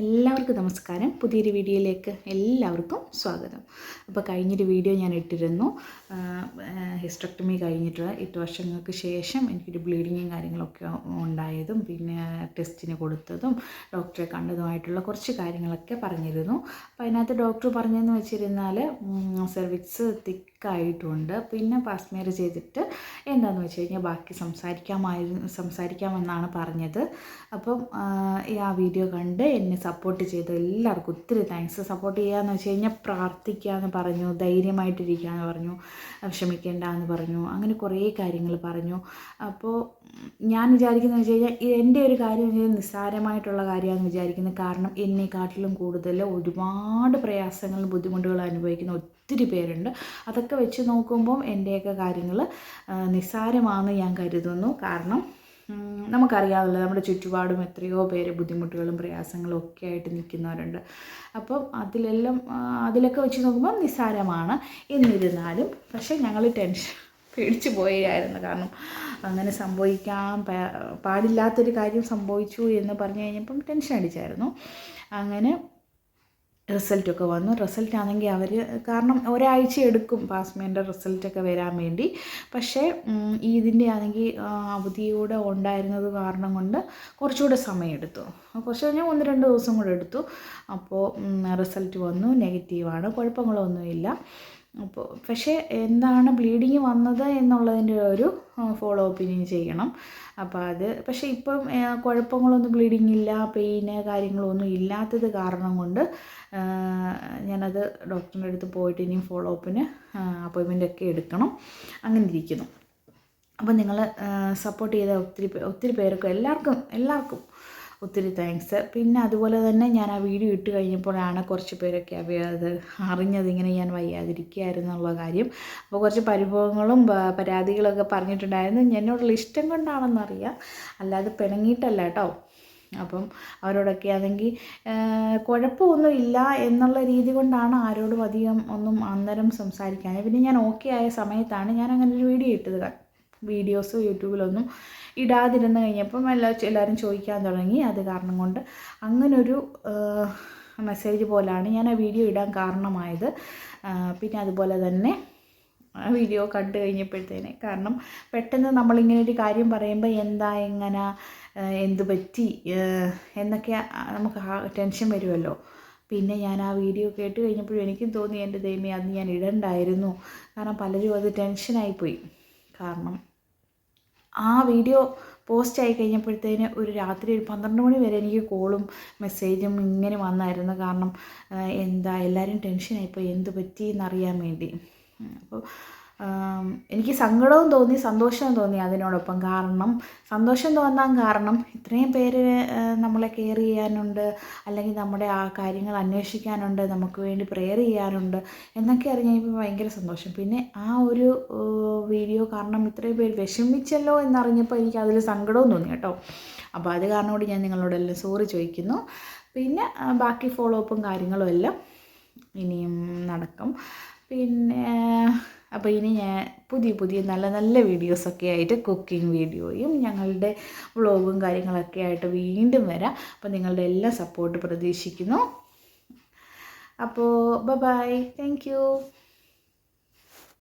എല്ലാവർക്കും നമസ്കാരം. പുതിയൊരു വീഡിയോയിലേക്ക് എല്ലാവർക്കും സ്വാഗതം. അപ്പോൾ കഴിഞ്ഞൊരു വീഡിയോ ഞാൻ ഇട്ടിരുന്നു. ഹിസ്റ്റക്ടമി കഴിഞ്ഞിട്ട് എട്ട് വർഷങ്ങൾക്ക് ശേഷം എനിക്കൊരു ബ്ലീഡിങ്ങും കാര്യങ്ങളൊക്കെ ഉണ്ടായതും പിന്നെ ടെസ്റ്റിന് കൊടുത്തതും ഡോക്ടറെ കണ്ടതുമായിട്ടുള്ള കുറച്ച് കാര്യങ്ങളൊക്കെ പറഞ്ഞിരുന്നു. അപ്പോൾ അതിനകത്ത് ഡോക്ടർ പറഞ്ഞതെന്ന് വെച്ചിരുന്നാൽ സെർവിക്സ് തിക്കായിട്ടുണ്ട്. പിന്നെ പാസ്മേർ ചെയ്തിട്ട് എന്താണെന്ന് വെച്ച് കഴിഞ്ഞാൽ ബാക്കി സംസാരിക്കാമായിരുന്നു സംസാരിക്കാമെന്നാണ് പറഞ്ഞത്. അപ്പം ആ, വീഡിയോ കണ്ട് എന്നെ സപ്പോർട്ട് ചെയ്ത എല്ലാവർക്കും ഒത്തിരി താങ്ക്സ് സപ്പോർട്ട് ചെയ്യാമെന്ന് വെച്ച് കഴിഞ്ഞാൽ പ്രാർത്ഥിക്കാമെന്ന് പറഞ്ഞു ധൈര്യമായിട്ടിരിക്കാമെന്ന് പറഞ്ഞു വിഷമിക്കേണ്ട എന്ന് പറഞ്ഞു അങ്ങനെ കുറേ കാര്യങ്ങൾ പറഞ്ഞു. അപ്പോൾ ഞാൻ വിചാരിക്കുന്നത് വെച്ച് കഴിഞ്ഞാൽ എന്റെ ഒരു കാര്യം എന്ന് നിസ്സാരമായിട്ടുള്ള കാര്യമാണെന്ന് വിചാരിക്കുന്നത് കാരണം എന്നെക്കാട്ടിലും കൂടുതൽ ഒരുപാട് പ്രയാസങ്ങളും ബുദ്ധിമുട്ടുകളും അനുഭവിക്കുന്ന ഒത്തിരി പേരുണ്ട്. അതൊക്കെ വെച്ച് നോക്കുമ്പം എന്റെയൊക്കെ കാര്യങ്ങൾ നിസ്സാരമാണെന്ന് ഞാൻ കരുതുന്നു. കാരണം നമുക്കറിയാമല്ലോ നമ്മുടെ ചുറ്റുപാടും എത്രയോ പേര് ബുദ്ധിമുട്ടുകളും പ്രയാസങ്ങളും ഒക്കെ ആയിട്ട് നിൽക്കുന്നവരുണ്ട്. അപ്പം അതിലെല്ലാം അതിലൊക്കെ വെച്ച് നോക്കുമ്പോൾ നിസ്സാരമാണ് എന്നിരുന്നാലും പക്ഷേ ഞങ്ങൾ ടെൻഷൻ പേടിച്ചു പോയായിരുന്നു. കാരണം അങ്ങനെ സംഭവിക്കാൻ പാടില്ലാത്തൊരു കാര്യം സംഭവിച്ചു എന്ന് പറഞ്ഞു കഴിഞ്ഞപ്പം ടെൻഷൻ അടിച്ചായിരുന്നു. അങ്ങനെ റിസൾട്ടൊക്കെ വന്നു. റിസൾട്ട് ആണെങ്കിൽ അവർ കാരണം ഒരാഴ്ച എടുക്കും പാസ്മേന്റെ റിസൾട്ടൊക്കെ വരാൻ വേണ്ടി. പക്ഷേ ഇതിന്റെ ആണെങ്കിൽ അവധിയൂടെ ഉണ്ടായിരുന്നത് കാരണം കൊണ്ട് കുറച്ചുകൂടെ സമയമെടുത്തു. കുറച്ച് കഴിഞ്ഞാൽ ഒന്ന് രണ്ട് ദിവസം കൂടെ എടുത്തു. അപ്പോൾ റിസൾട്ട് വന്നു നെഗറ്റീവാണ്. കുഴപ്പങ്ങളൊന്നുമില്ല. അപ്പോൾ പക്ഷേ എന്താണ് ബ്ലീഡിങ് വന്നത് എന്നുള്ളതിന്റെ ഒരു ഫോളോ അപ്പ് ഇനി ചെയ്യണം. അപ്പോൾ അത് പക്ഷേ ഇപ്പം കുഴപ്പങ്ങളൊന്നും ബ്ലീഡിങ് ഇല്ല പെയിന് കാര്യങ്ങളൊന്നും ഇല്ലാത്തത് കാരണം കൊണ്ട് ഞാനത് ഡോക്ടറിന്റെ അടുത്ത് പോയിട്ട് ഇനിയും ഫോളോ അപ്പിന് അപ്പോയിൻമെന്റ് ഒക്കെ എടുക്കണം. അങ്ങനെ ഇരിക്കുന്നു. അപ്പോൾ നിങ്ങൾ സപ്പോർട്ട് ചെയ്ത ഒത്തിരി ഒത്തിരി പേർക്കും എല്ലാവർക്കും എല്ലാവർക്കും ഒത്തിരി താങ്ക്സ് പിന്നെ അതുപോലെ തന്നെ ഞാൻ ആ വീഡിയോ ഇട്ട് കഴിഞ്ഞപ്പോഴാണ് കുറച്ച് പേരൊക്കെ അത് അറിഞ്ഞത് ഇങ്ങനെ ഞാൻ വയ്യാതിരിക്കുകയായിരുന്നു എന്നുള്ള കാര്യം. അപ്പോൾ കുറച്ച് പരിഭവങ്ങളും പരാതികളൊക്കെ പറഞ്ഞിട്ടുണ്ടായിരുന്നു. എന്നോടുള്ള ഇഷ്ടം കൊണ്ടാണെന്നറിയാം. അല്ലാതെ പിണങ്ങിയിട്ടല്ല കേട്ടോ. അപ്പം അവരോടൊക്കെ ആണെങ്കിൽ കുഴപ്പമൊന്നും ഇല്ല എന്നുള്ള രീതി കൊണ്ടാണ് ആരോടും അധികം ഒന്നും അന്നേരം സംസാരിക്കാൻ പിന്നെ ഞാൻ ഓക്കെ ആയ സമയത്താണ് ഞാൻ അങ്ങനെ ഒരു വീഡിയോ ഇട്ടത് വീഡിയോസ് യൂട്യൂബിലൊന്നും ഇടാതിരുന്ന് കഴിഞ്ഞപ്പം എല്ലാ എല്ലാവരും ചോദിക്കാൻ തുടങ്ങി. അത് കാരണം കൊണ്ട് അങ്ങനൊരു മെസ്സേജ് പോലാണ് ഞാൻ ആ വീഡിയോ ഇടാൻ കാരണമായത്. പിന്നെ അതുപോലെ തന്നെ ആ വീഡിയോ കണ്ടു കഴിഞ്ഞപ്പോഴത്തേനെ കാരണം പെട്ടെന്ന് നമ്മളിങ്ങനെ ഒരു കാര്യം പറയുമ്പോൾ എന്താ എങ്ങനെ എന്തു പറ്റി എന്നൊക്കെ നമുക്ക് ടെൻഷൻ വരുമല്ലോ പിന്നെ ഞാൻ ആ വീഡിയോ കേട്ട് കഴിഞ്ഞപ്പോഴും എനിക്കും തോന്നി എന്റെ ദൈവമേ അത് ഞാൻ ഇടണ്ടായിരുന്നു. കാരണം പലരും അത് ടെൻഷനായിപ്പോയി കാരണം ആ വീഡിയോ പോസ്റ്റ് ആയി കഴിഞ്ഞപ്പോഴത്തേന് ഒരു രാത്രി ഒരു പന്ത്രണ്ട് മണി വരെ എനിക്ക് കോളും മെസ്സേജും ഇങ്ങനെ വന്നായിരുന്നു. കാരണം എന്താ എല്ലാവരും ടെൻഷനായിപ്പോൾ എന്ത് പറ്റി എന്നറിയാൻ വേണ്ടി. അപ്പോൾ എനിക്ക് സങ്കടവും തോന്നി സന്തോഷവും തോന്നി അതിനോടൊപ്പം. കാരണം സന്തോഷം തോന്നാൻ കാരണം ഇത്രയും പേര് നമ്മളെ കെയർ ചെയ്യാനുണ്ട് അല്ലെങ്കിൽ നമ്മുടെ ആ കാര്യങ്ങൾ അന്വേഷിക്കാനുണ്ട് നമുക്ക് വേണ്ടി പ്രെയർ ചെയ്യാനുണ്ട് എന്നൊക്കെ അറിഞ്ഞ് കഴിഞ്ഞപ്പോൾ ഭയങ്കര സന്തോഷം. പിന്നെ ആ ഒരു വീഡിയോ കാരണം ഇത്രയും പേര് വിഷമിച്ചല്ലോ എന്നറിഞ്ഞപ്പോൾ എനിക്ക് അതിൽ സങ്കടവും തോന്നി കേട്ടോ. അപ്പോൾ അത് കാരണം കൊണ്ട് ഞാൻ നിങ്ങളോടെല്ലാം സോറി ചോദിക്കുന്നു. പിന്നെ ബാക്കി ഫോളോ അപ്പും കാര്യങ്ങളും എല്ലാം ഇനിയും നടക്കും. പിന്നെ അപ്പോൾ ഇനി ഞാൻ പുതിയ പുതിയ നല്ല നല്ല വീഡിയോസൊക്കെ ആയിട്ട് കുക്കിംഗ് വീഡിയോയും ഞങ്ങളുടെ വ്ളോഗും കാര്യങ്ങളൊക്കെ ആയിട്ട് വീണ്ടും വരാം. അപ്പോൾ നിങ്ങളുടെ എല്ലാ സപ്പോർട്ട് പ്രതീക്ഷിക്കുന്നു. അപ്പോൾ ബൈ താങ്ക് യു